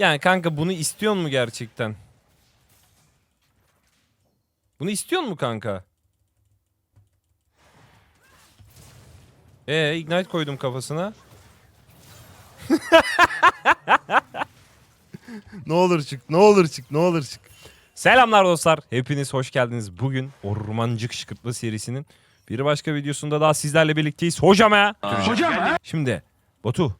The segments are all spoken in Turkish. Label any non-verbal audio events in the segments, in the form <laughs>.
Yani kanka bunu istiyor mu gerçekten? Bunu istiyor mu kanka? Ee, ignite koydum kafasına. <laughs> ne olur çık, ne olur çık, ne olur çık. Selamlar dostlar. Hepiniz hoş geldiniz. Bugün Ormancık Şıkırtma serisinin bir başka videosunda daha sizlerle birlikteyiz. Hocam ya. Hocam Şimdi Batu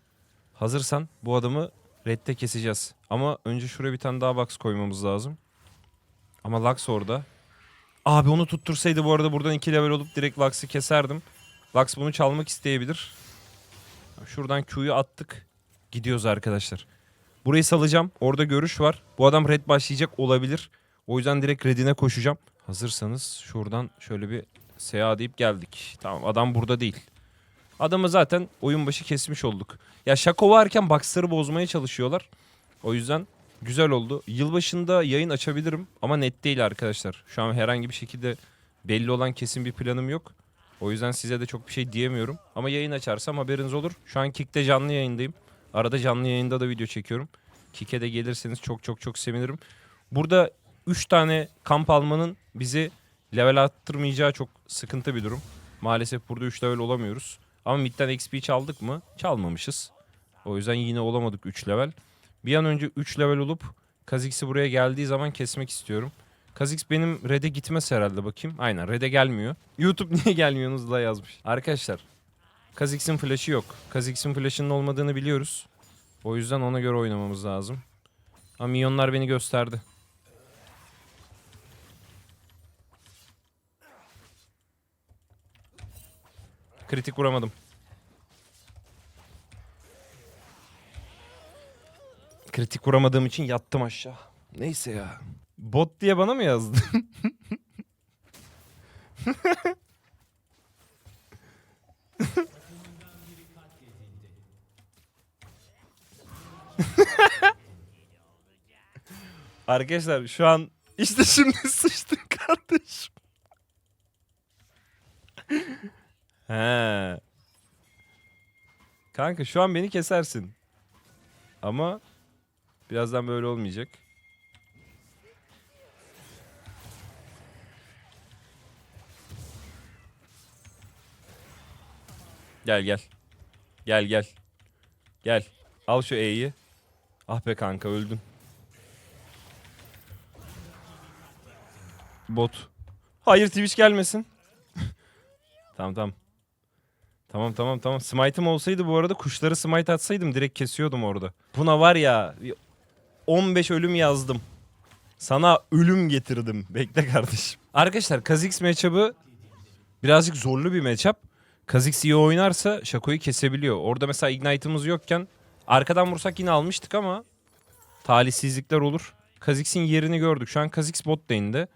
hazırsan bu adamı redde keseceğiz. Ama önce şuraya bir tane daha box koymamız lazım. Ama Lux orada. Abi onu tuttursaydı bu arada buradan 2 level olup direkt Lux'ı keserdim. Lux bunu çalmak isteyebilir. Şuradan Q'yu attık. Gidiyoruz arkadaşlar. Burayı salacağım. Orada görüş var. Bu adam red başlayacak olabilir. O yüzden direkt redine koşacağım. Hazırsanız şuradan şöyle bir seyahat deyip geldik. Tamam adam burada değil. Adamı zaten oyun başı kesmiş olduk. Ya Şako varken Boxer'ı bozmaya çalışıyorlar. O yüzden güzel oldu. Yılbaşında yayın açabilirim ama net değil arkadaşlar. Şu an herhangi bir şekilde belli olan kesin bir planım yok. O yüzden size de çok bir şey diyemiyorum. Ama yayın açarsam haberiniz olur. Şu an Kick'te canlı yayındayım. Arada canlı yayında da video çekiyorum. Kick'e de gelirseniz çok çok çok sevinirim. Burada 3 tane kamp almanın bizi level attırmayacağı çok sıkıntı bir durum. Maalesef burada 3 level olamıyoruz. Ama midden XP çaldık mı? Çalmamışız. O yüzden yine olamadık 3 level. Bir an önce 3 level olup Kha'Zix'i buraya geldiği zaman kesmek istiyorum. Kha'Zix benim red'e gitmez herhalde bakayım. Aynen red'e gelmiyor. <laughs> YouTube niye gelmiyorsunuz da yazmış. Arkadaşlar Kha'Zix'in flash'ı yok. Kha'Zix'in flash'ının olmadığını biliyoruz. O yüzden ona göre oynamamız lazım. Ama minyonlar beni gösterdi. Kritik vuramadım. Kritik vuramadığım için yattım aşağı. Neyse ya. Bot diye bana mı yazdın? <laughs> Arkadaşlar şu an işte şimdi <laughs> sıçtın kardeşim. He. Kanka şu an beni kesersin. Ama birazdan böyle olmayacak. Gel gel. Gel gel. Gel. Al şu E'yi. Ah be kanka öldün. Bot. Hayır Twitch gelmesin. <laughs> tamam tamam. Tamam tamam tamam. Smite'ım olsaydı bu arada kuşları smite atsaydım direkt kesiyordum orada. Buna var ya 15 ölüm yazdım. Sana ölüm getirdim. <laughs> Bekle kardeşim. Arkadaşlar Kha'Zix matchup'ı birazcık zorlu bir matchup. Kha'Zix iyi oynarsa Shaco'yu kesebiliyor. Orada mesela Ignite'ımız yokken arkadan vursak yine almıştık ama talihsizlikler olur. Kha'Zix'in yerini gördük. Şu an Kha'Zix bot lane'de.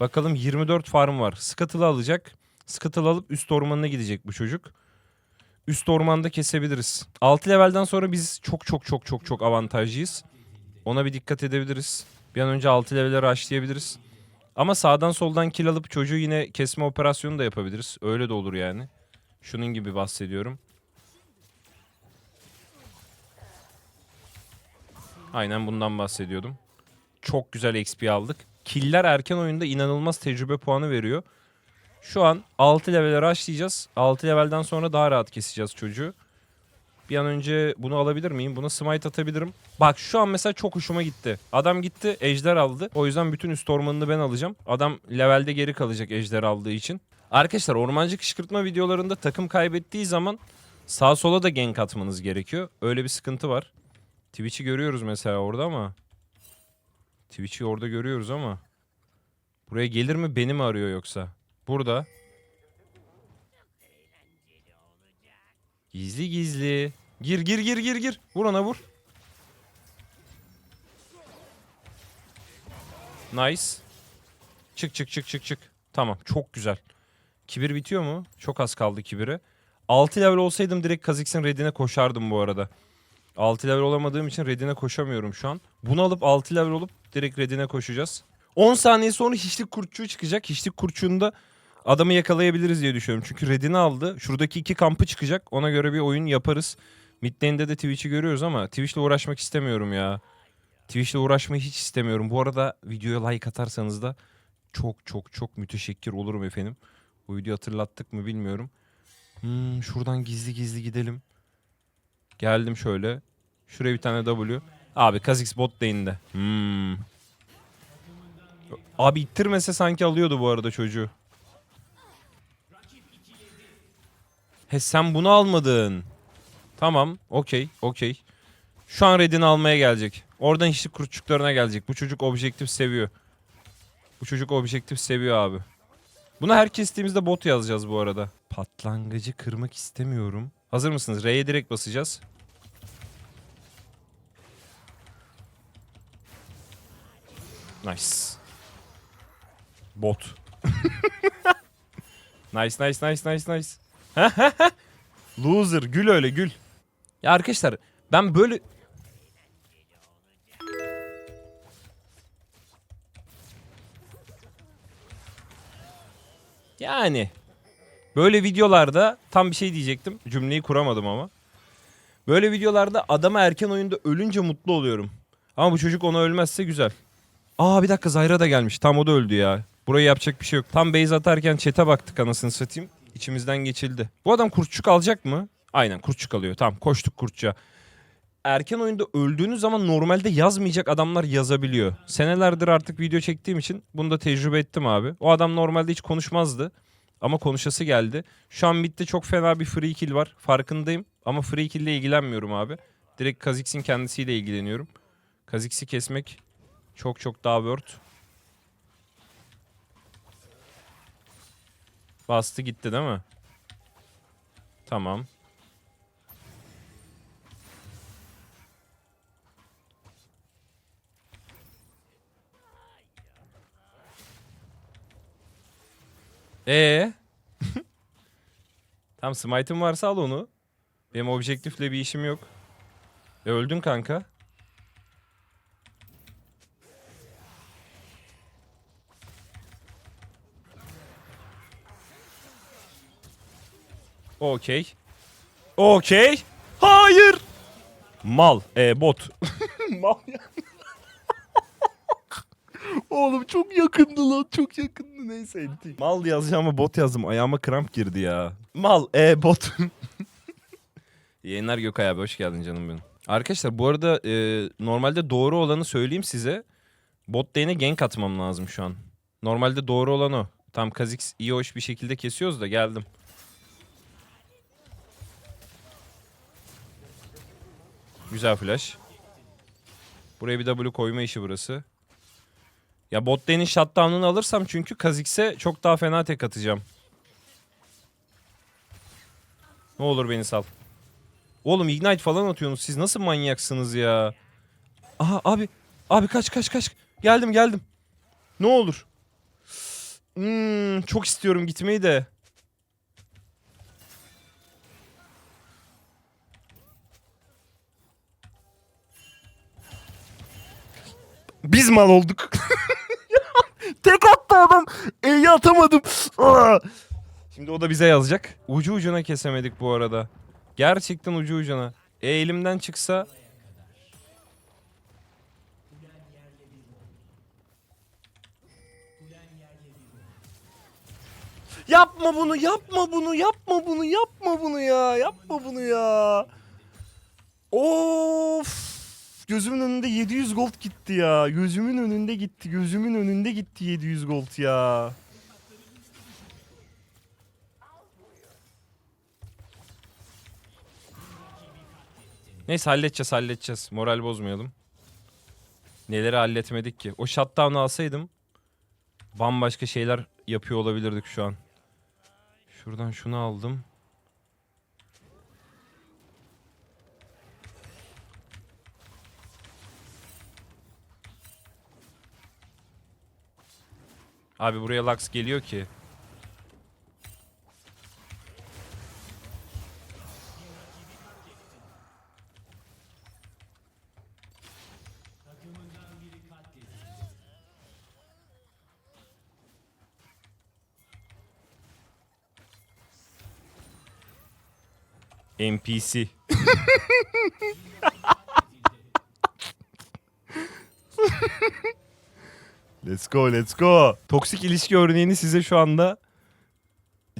Bakalım 24 farm var. Scuttle'ı alacak. Scuttle alıp üst ormanına gidecek bu çocuk. Üst ormanda kesebiliriz. 6 levelden sonra biz çok çok çok çok çok avantajlıyız. Ona bir dikkat edebiliriz. Bir an önce 6 level'e rushlayabiliriz. Ama sağdan soldan kill alıp çocuğu yine kesme operasyonu da yapabiliriz. Öyle de olur yani. Şunun gibi bahsediyorum. Aynen bundan bahsediyordum. Çok güzel XP aldık. Killer erken oyunda inanılmaz tecrübe puanı veriyor. Şu an 6 level'e rushlayacağız. 6 level'den sonra daha rahat keseceğiz çocuğu. Bir an önce bunu alabilir miyim? Buna smite atabilirim. Bak şu an mesela çok hoşuma gitti. Adam gitti ejder aldı. O yüzden bütün üst ormanını ben alacağım. Adam levelde geri kalacak ejder aldığı için. Arkadaşlar ormancı kışkırtma videolarında takım kaybettiği zaman sağ sola da gank atmanız gerekiyor. Öyle bir sıkıntı var. Twitch'i görüyoruz mesela orada ama. Twitch'i orada görüyoruz ama. Buraya gelir mi beni mi arıyor yoksa? Burada. Gizli gizli. Gir gir gir gir gir. Vur vur. Nice. Çık çık çık çık çık. Tamam çok güzel. Kibir bitiyor mu? Çok az kaldı kibire. 6 level olsaydım direkt Kha'Zix'in redine koşardım bu arada. 6 level olamadığım için redine koşamıyorum şu an. Bunu alıp 6 level olup direkt redine koşacağız. 10 saniye sonra hiçlik kurtçuğu çıkacak. Hiçlik kurtçuğunda adamı yakalayabiliriz diye düşünüyorum. Çünkü redini aldı. Şuradaki iki kampı çıkacak. Ona göre bir oyun yaparız. Mid lane'de de Twitch'i görüyoruz ama Twitch'le uğraşmak istemiyorum ya. Twitch'le uğraşmayı hiç istemiyorum. Bu arada videoya like atarsanız da çok çok çok müteşekkir olurum efendim. Bu videoyu hatırlattık mı bilmiyorum. Hmm, şuradan gizli gizli gidelim. Geldim şöyle. Şuraya bir tane W. Abi Kha'Zix bot lane'de. Hmm. Abi ittirmese sanki alıyordu bu arada çocuğu. He sen bunu almadın. Tamam. Okey. Okey. Şu an Red'ini almaya gelecek. Oradan hiçlik kurtçuklarına gelecek. Bu çocuk objektif seviyor. Bu çocuk objektif seviyor abi. Buna her kestiğimizde bot yazacağız bu arada. Patlangıcı kırmak istemiyorum. Hazır mısınız? R'ye direkt basacağız. Nice. Bot. <laughs> nice nice nice nice nice. <laughs> Loser gül öyle gül. Ya arkadaşlar ben böyle Yani böyle videolarda tam bir şey diyecektim. Cümleyi kuramadım ama. Böyle videolarda adama erken oyunda ölünce mutlu oluyorum. Ama bu çocuk ona ölmezse güzel. Aa bir dakika Zayra da gelmiş. Tam o da öldü ya. Burayı yapacak bir şey yok. Tam base atarken çete baktık anasını satayım. İçimizden geçildi. Bu adam kurtçuk alacak mı? Aynen kurtçuk alıyor. Tamam koştuk kurtçuğa. Erken oyunda öldüğünüz zaman normalde yazmayacak adamlar yazabiliyor. Senelerdir artık video çektiğim için bunu da tecrübe ettim abi. O adam normalde hiç konuşmazdı. Ama konuşası geldi. Şu an midde çok fena bir free kill var. Farkındayım. Ama free kill ile ilgilenmiyorum abi. Direkt Kha'Zix'in kendisiyle ilgileniyorum. Kha'Zix'i kesmek çok çok daha worth. Bastı gitti değil mi? Tamam. Ee? <laughs> Tamam smite'ın varsa al onu. Benim objektifle bir işim yok. E öldün kanka. Okey. Okey. Hayır. Mal. E bot. <laughs> Mal ya. Oğlum çok yakındı lan çok yakındı neyse enti. Mal yazacağıma bot yazdım ayağıma kramp girdi ya. Mal e bot. <laughs> Yayınlar Gökay abi hoş geldin canım benim. Arkadaşlar bu arada e, normalde doğru olanı söyleyeyim size. Bot lane'e gank atmam lazım şu an. Normalde doğru olan o. Tam Kha'Zix iyi hoş bir şekilde kesiyoruz da geldim. Güzel flash. Buraya bir W koyma işi burası. Ya bot lane'in shutdown'unu alırsam çünkü Kha'Zix'e çok daha fena tek atacağım. Ne olur beni sal. Oğlum ignite falan atıyorsunuz. Siz nasıl manyaksınız ya? Aha abi. Abi kaç kaç kaç. Geldim geldim. Ne olur. Hmm, çok istiyorum gitmeyi de. Biz mal olduk. <laughs> Tek attı adam. E'yi atamadım. Aa! Şimdi o da bize yazacak. Ucu ucuna kesemedik bu arada. Gerçekten ucu ucuna. E elimden çıksa... Yapma bunu, yapma bunu, yapma bunu, yapma bunu ya. Yapma bunu ya. Of. Gözümün önünde 700 gold gitti ya. Gözümün önünde gitti. Gözümün önünde gitti 700 gold ya. Neyse halledeceğiz halledeceğiz. Moral bozmayalım. Neleri halletmedik ki. O shutdown'u alsaydım bambaşka şeyler yapıyor olabilirdik şu an. Şuradan şunu aldım. Abi buraya Lux geliyor ki. NPC. <laughs> let's go let's go. Toksik ilişki örneğini size şu anda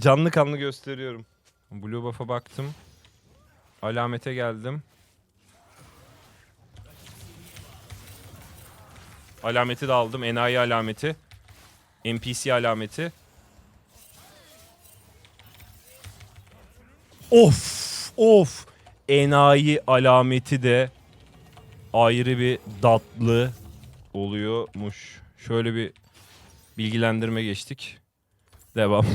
canlı kanlı gösteriyorum. Blue buff'a baktım. Alamete geldim. Alameti de aldım. Enayi alameti. NPC alameti. Of of. Enayi alameti de ayrı bir datlı oluyormuş. Şöyle bir bilgilendirme geçtik. Devam. <laughs>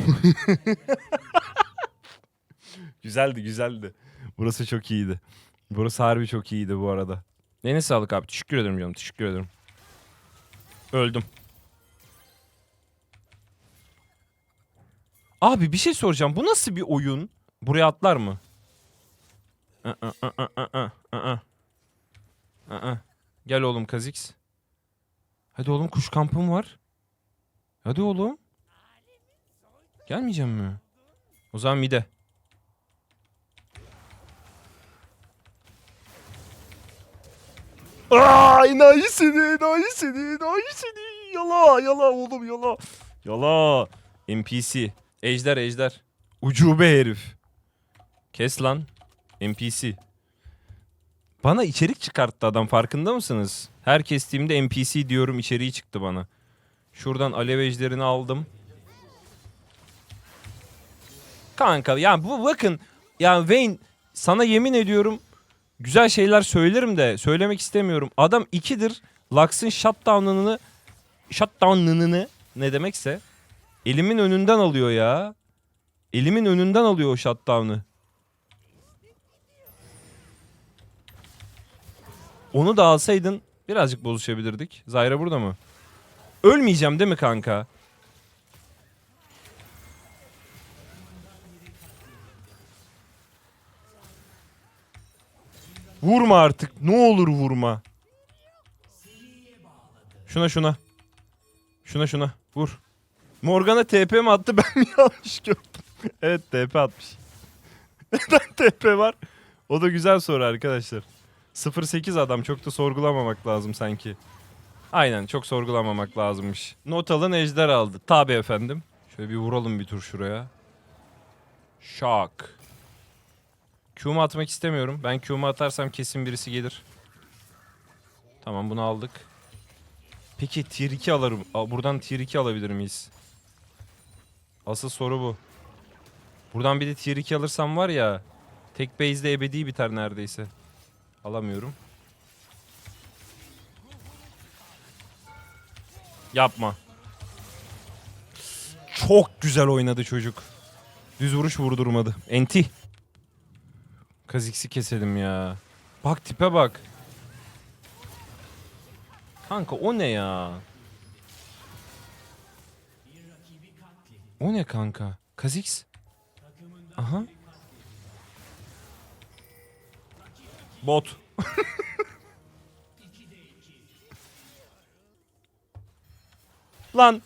güzeldi güzeldi. Burası çok iyiydi. Burası harbi çok iyiydi bu arada. Nene sağlık abi. Teşekkür ederim canım. Teşekkür ederim. Öldüm. Abi bir şey soracağım. Bu nasıl bir oyun? Buraya atlar mı? Gel oğlum Kazix. Hadi oğlum kuş kampım var. Hadi oğlum. Gelmeyeceğim mi? O zaman mide. Aa, enayi seni, enayi seni, enayi seni. Yala, yala oğlum yala. Yala. NPC. Ejder, ejder. Ucube herif. Kes lan. NPC. Bana içerik çıkarttı adam farkında mısınız? Her kestiğimde NPC diyorum içeriği çıktı bana. Şuradan alev aldım. Kanka ya bu bakın ya Wayne sana yemin ediyorum güzel şeyler söylerim de söylemek istemiyorum. Adam ikidir Lux'ın shutdown'ını shutdown'ını ne demekse elimin önünden alıyor ya. Elimin önünden alıyor o shutdown'ı. Onu da alsaydın birazcık bozuşabilirdik. Zayra burada mı? Ölmeyeceğim değil mi kanka? Vurma artık. Ne olur vurma. Şuna şuna. Şuna şuna. Vur. Morgana TP mi attı <laughs> ben mi yanlış gördüm? evet TP atmış. <laughs> Neden TP var? O da güzel soru arkadaşlar. 08 adam çok da sorgulamamak lazım sanki. Aynen çok sorgulamamak lazımmış. Not alın ejder aldı. Tabi efendim. Şöyle bir vuralım bir tur şuraya. Şak. Q'mu atmak istemiyorum. Ben Q'mu atarsam kesin birisi gelir. Tamam bunu aldık. Peki tier 2 alırım. Buradan tier 2 alabilir miyiz? Asıl soru bu. Buradan bir de tier 2 alırsam var ya. Tek base'de ebedi biter neredeyse. Alamıyorum. Yapma. Çok güzel oynadı çocuk. Düz vuruş vurdurmadı. Enti. Kaziksi keselim ya. Bak tipe bak. Kanka o ne ya? O ne kanka? Kazix? Aha. Bot. <laughs> Lan.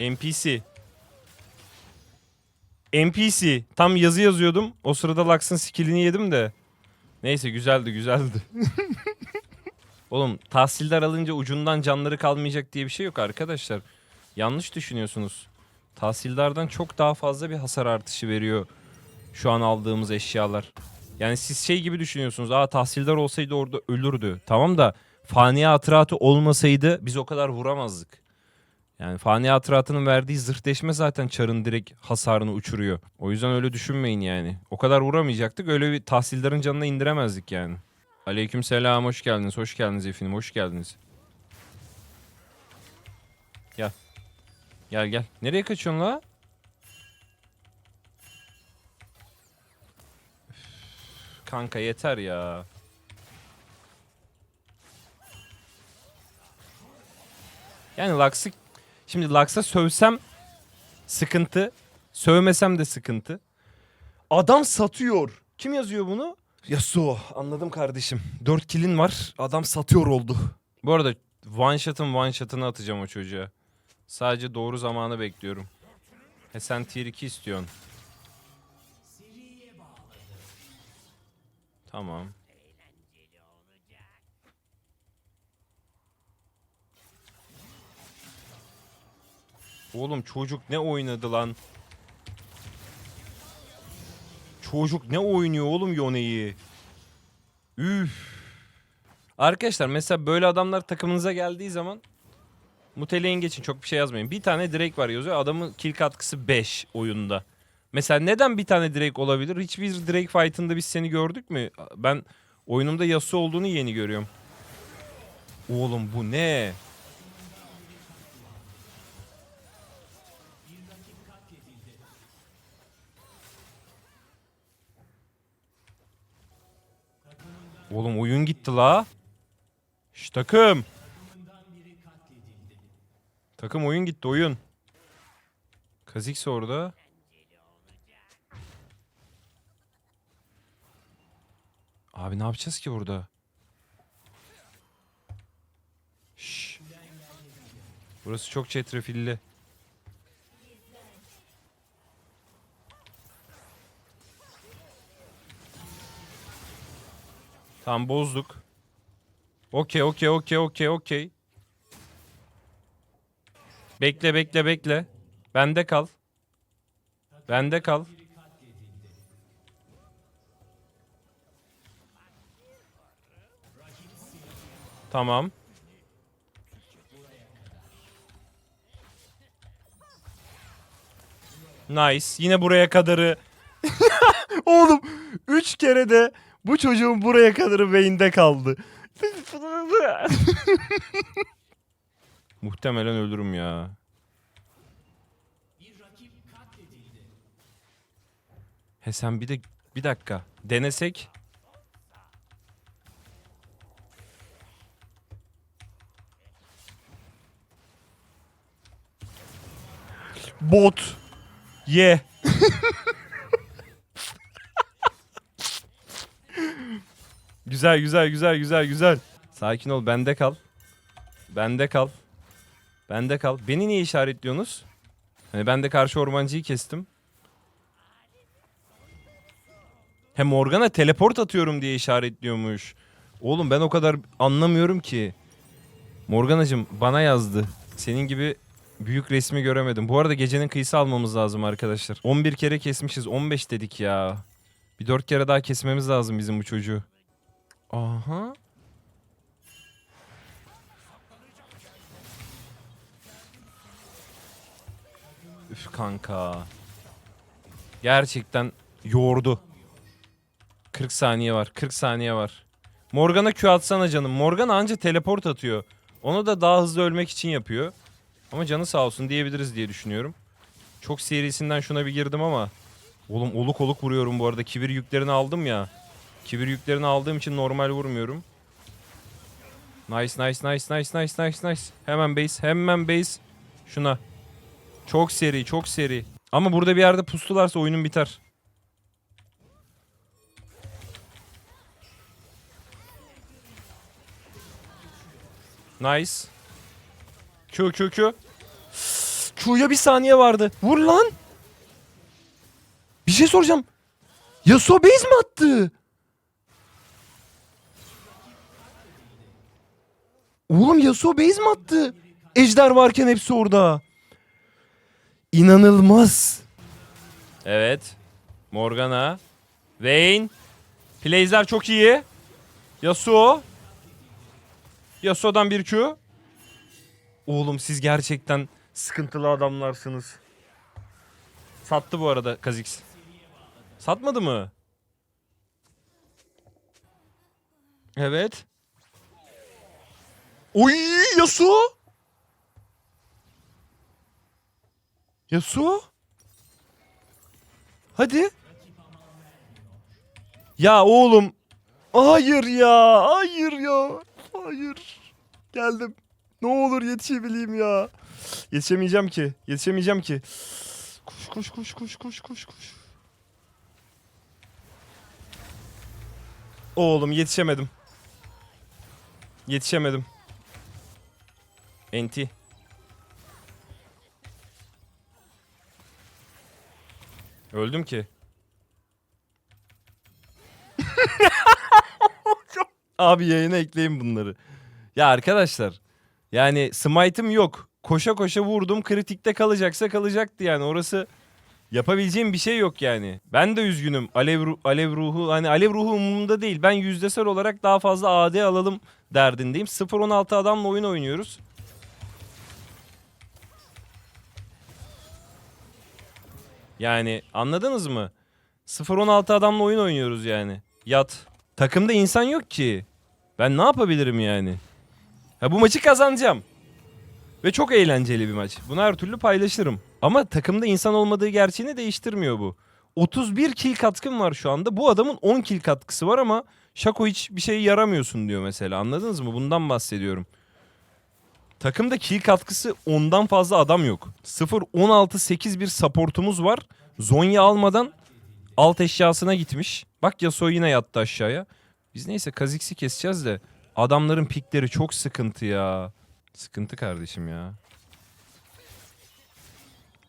NPC. NPC. Tam yazı yazıyordum. O sırada Lux'ın skillini yedim de. Neyse güzeldi güzeldi. <laughs> Oğlum tahsildar alınca ucundan canları kalmayacak diye bir şey yok arkadaşlar. Yanlış düşünüyorsunuz. Tahsildardan çok daha fazla bir hasar artışı veriyor şu an aldığımız eşyalar. Yani siz şey gibi düşünüyorsunuz. Aa tahsildar olsaydı orada ölürdü. Tamam da fani hatıratı olmasaydı biz o kadar vuramazdık. Yani fani hatıratının verdiği zırhleşme zaten çarın direkt hasarını uçuruyor. O yüzden öyle düşünmeyin yani. O kadar vuramayacaktık. Öyle bir tahsildarın canına indiremezdik yani. Aleyküm selam hoş geldiniz. Hoş geldiniz efendim. Hoş geldiniz. Gel. Gel gel. Nereye kaçıyorsun la? Kanka yeter ya. Yani Lux'ı şimdi Lux'a sövsem sıkıntı. Sövmesem de sıkıntı. Adam satıyor. Kim yazıyor bunu? Yasuo. Anladım kardeşim. 4 killin var. Adam satıyor oldu. Bu arada one shot'ın one shot'ını atacağım o çocuğa. Sadece doğru zamanı bekliyorum. He sen tier 2 istiyorsun. Tamam. Oğlum çocuk ne oynadı lan? Çocuk ne oynuyor oğlum Yone'yi? Üf. Arkadaşlar mesela böyle adamlar takımınıza geldiği zaman muteleyin geçin çok bir şey yazmayın. Bir tane Drake var yazıyor. Adamın kill katkısı 5 oyunda. Mesela neden bir tane Drake olabilir? Hiçbir Drake fight'ında biz seni gördük mü? Ben oyunumda Yasuo olduğunu yeni görüyorum. Oğlum bu ne? Oğlum oyun gitti la. Şş takım. Takım oyun gitti oyun. Kazix orada. Abi ne yapacağız ki burada? Şş. Burası çok çetrefilli. Tamam bozduk. Okey okey okey okey okey. Bekle bekle bekle. Bende kal. Bende kal. Tamam. Nice. Yine buraya kadarı. <laughs> Oğlum 3 kere de bu çocuğun buraya kadarı beyinde kaldı. <laughs> Muhtemelen ölürüm ya. He sen bir de bir dakika denesek. Bot. Ye. <laughs> güzel güzel güzel güzel güzel. Sakin ol bende kal. Bende kal. Bende kal. Beni niye işaretliyorsunuz? Hani ben de karşı ormancıyı kestim. Hem Morgana teleport atıyorum diye işaretliyormuş. Oğlum ben o kadar anlamıyorum ki. Morganacım bana yazdı. Senin gibi büyük resmi göremedim. Bu arada gecenin kıyısı almamız lazım arkadaşlar. 11 kere kesmişiz. 15 dedik ya. Bir 4 kere daha kesmemiz lazım bizim bu çocuğu. Aha. Üf kanka. Gerçekten yordu. 40 saniye var. 40 saniye var. Morgan'a Q atsana canım. Morgan anca teleport atıyor. Onu da daha hızlı ölmek için yapıyor. Ama canı sağ olsun diyebiliriz diye düşünüyorum. Çok serisinden şuna bir girdim ama. Oğlum oluk oluk vuruyorum bu arada. Kibir yüklerini aldım ya. Kibir yüklerini aldığım için normal vurmuyorum. Nice nice nice nice nice nice nice. Hemen base hemen base. Şuna. Çok seri çok seri. Ama burada bir yerde pustularsa oyunun biter. Nice. Q Q Q. Q'ya bir saniye vardı. Vur lan. Bir şey soracağım. Yasuo base mi attı? Oğlum Yasuo base mi attı? Ejder varken hepsi orada. İnanılmaz. Evet. Morgana. Vayne. Plays'ler çok iyi. Yasuo. Yasuo'dan bir Q. Oğlum siz gerçekten sıkıntılı adamlarsınız. Sattı bu arada Kazix. Satmadı mı? Evet. Oy Yasuo. Yasuo. Hadi. Ya oğlum. Hayır ya. Hayır ya. Hayır. Geldim. Ne olur yetişebileyim ya. Yetişemeyeceğim ki. Yetişemeyeceğim ki. Koş koş koş koş koş koş koş. Oğlum yetişemedim. Yetişemedim. Enti. Öldüm ki. <laughs> Abi yayına ekleyin bunları. Ya arkadaşlar yani smite'ım yok. koşa koşa vurdum kritikte kalacaksa kalacaktı yani orası yapabileceğim bir şey yok yani. Ben de üzgünüm alev, ru- alev ruhu hani alev ruhu umurumda değil ben yüzdesel olarak daha fazla AD alalım derdindeyim. 0-16 adamla oyun oynuyoruz. Yani anladınız mı? 0-16 adamla oyun oynuyoruz yani. Yat. Takımda insan yok ki. Ben ne yapabilirim yani? Ha bu maçı kazanacağım. Ve çok eğlenceli bir maç. Bunu her türlü paylaşırım. Ama takımda insan olmadığı gerçeğini değiştirmiyor bu. 31 kill katkım var şu anda. Bu adamın 10 kill katkısı var ama Şako hiç bir şey yaramıyorsun diyor mesela. Anladınız mı? Bundan bahsediyorum. Takımda kill katkısı ondan fazla adam yok. 0-16-8 bir supportumuz var. Zonya almadan alt eşyasına gitmiş. Bak Yasuo yine yattı aşağıya. Biz neyse Kha'Zix'i keseceğiz de adamların pikleri çok sıkıntı ya. Sıkıntı kardeşim ya.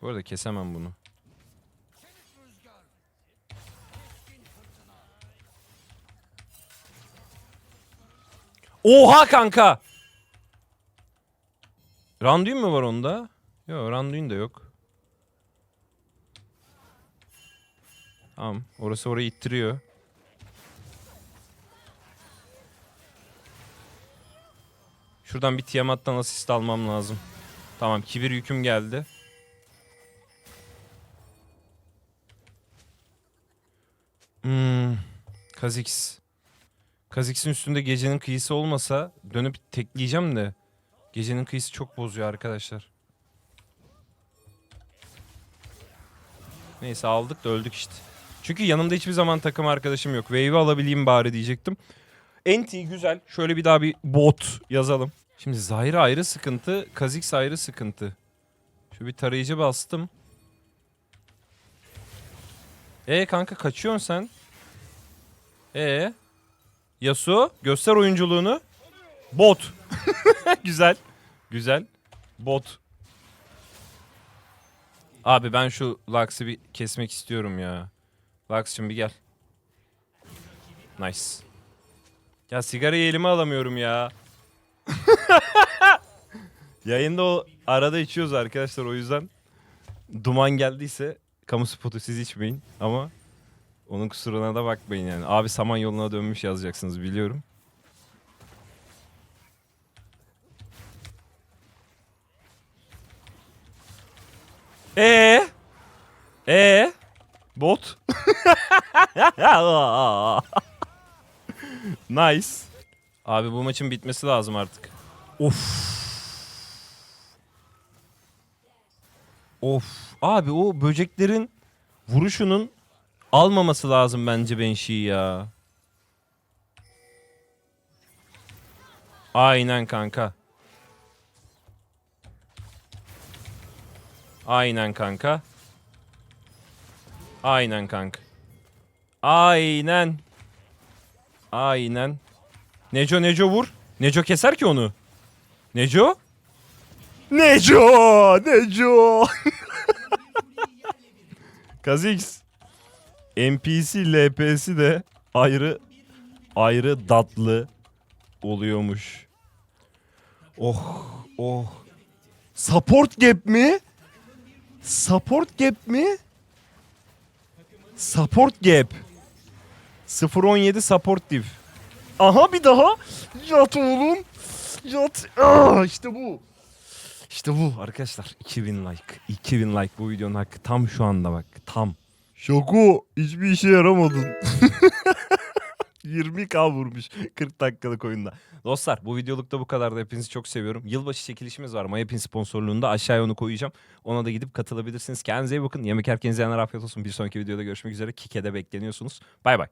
Bu arada kesemem bunu. Oha kanka! Randuin mi var onda? Yok Randuin de yok. Tamam orası orayı ittiriyor. Şuradan bir Tiamat'tan asist almam lazım. Tamam kibir yüküm geldi. Hmm, Kha'Zix. Kha'Zix'in üstünde gecenin kıyısı olmasa dönüp tekleyeceğim de. Gecenin kıyısı çok bozuyor arkadaşlar. Neyse aldık da öldük işte. Çünkü yanımda hiçbir zaman takım arkadaşım yok. Wave'i alabileyim bari diyecektim. Enti güzel. Şöyle bir daha bir bot yazalım. Şimdi Zahir ayrı sıkıntı. Kha'Zix ayrı sıkıntı. Şu bir tarayıcı bastım. E kanka kaçıyorsun sen. E Yasuo göster oyunculuğunu. Bot. <laughs> güzel. Güzel. Bot. Abi ben şu Lux'ı bir kesmek istiyorum ya. Lux'cığım bir gel. Nice. Ya sigarayı elime alamıyorum ya. <laughs> Yayında o arada içiyoruz arkadaşlar o yüzden. Duman geldiyse kamu spotu siz içmeyin ama onun kusuruna da bakmayın yani. Abi saman yoluna dönmüş yazacaksınız biliyorum. Ee? Ee? Bot? <laughs> nice. Abi bu maçın bitmesi lazım artık. Of. Of. Abi o böceklerin vuruşunun almaması lazım bence Banshee'yi ya. Aynen kanka. Aynen kanka. Aynen kanka. Aynen. Aynen. Neco Neco vur. Neco keser ki onu. Neco? Neco! Neco! <laughs> Kazix. NPC LP'si de ayrı ayrı datlı oluyormuş. Oh oh. Support gap mi? Support gap mi? Support gap. 017 support div. Aha bir daha. Yat oğlum. Yat. Aa, işte bu. İşte bu arkadaşlar. 2000 like. 2000 like bu videonun hakkı tam şu anda bak. Tam. Şoko hiçbir işe yaramadın. <laughs> 20k vurmuş <laughs> 40 dakikalık oyunda. Dostlar bu videolukta bu kadar da hepinizi çok seviyorum. Yılbaşı çekilişimiz var. Mayapin sponsorluğunda aşağıya onu koyacağım. Ona da gidip katılabilirsiniz. Kendinize iyi bakın. Yemek yerken izleyenler afiyet olsun. Bir sonraki videoda görüşmek üzere. Kike'de bekleniyorsunuz. Bay bay.